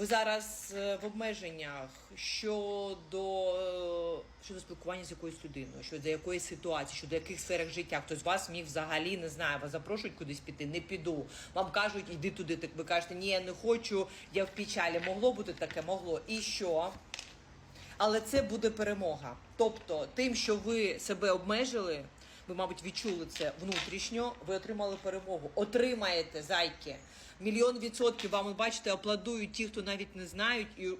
Ви зараз е, в обмеженнях щодо, е, щодо спілкування з якоюсь людиною, щодо якоїсь ситуації, щодо яких сферах життя. Хтось з вас міг взагалі не знаю, вас запрошують кудись піти, не піду. Вам кажуть, йди туди. Так ви кажете, ні, я не хочу, я в печалі. Могло бути таке, могло. І що? Але це буде перемога. Тобто, тим, що ви себе обмежили, ви, мабуть, відчули це внутрішньо, ви отримали перемогу. Отримаєте зайки. Мільйон відсотків вам, бачите, аплодують ті, хто навіть не знають, і,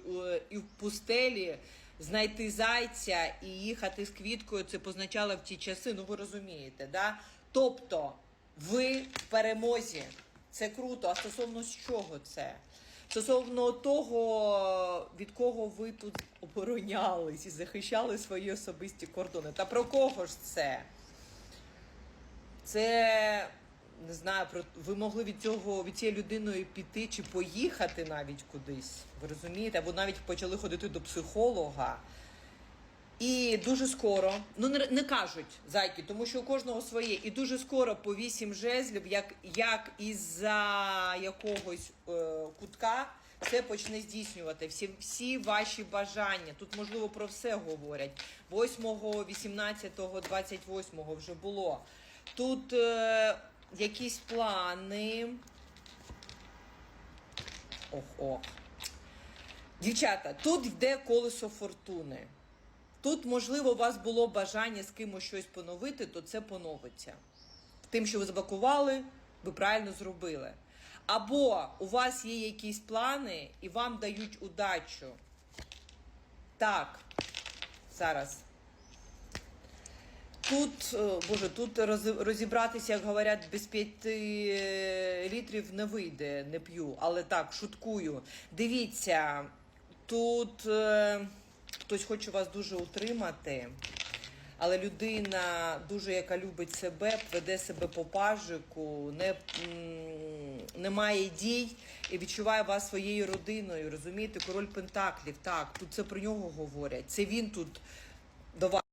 і в пустелі знайти зайця і їхати з квіткою, це позначало в ті часи, ну ви розумієте, да? Тобто, ви в перемозі. Це круто. А стосовно чого це? Стосовно того, від кого ви тут оборонялись і захищали свої особисті кордони. Та про кого ж це? Це не знаю, про ви могли від цього від цієї людиною піти чи поїхати навіть кудись. Ви розумієте? Або навіть почали ходити до психолога. І дуже скоро, ну не, не кажуть зайки, тому що у кожного своє. І дуже скоро по вісім жезлів, як, як із-за якогось е, кутка, все почне здійснювати. Всі, всі ваші бажання. Тут можливо про все говорять. 8, 18, 28 вже було. Тут е, якісь плани. Ох, ох. Дівчата, тут йде колесо фортуни. Тут, можливо, у вас було бажання з кимось щось поновити, то це поновиться. Тим, що ви заблокували, ви правильно зробили. Або у вас є якісь плани і вам дають удачу. Так, зараз. Тут, е, боже, тут розібратися, як говорять, без п'яти е, літрів не вийде, не п'ю. Але так, шуткую. Дивіться, тут е, хтось хоче вас дуже утримати, але людина, дуже яка любить себе, веде себе по пажику, не, не має дій і відчуває вас своєю родиною. Розумієте, король Пентаклів. Так, тут це про нього говорять. Це він тут до вас.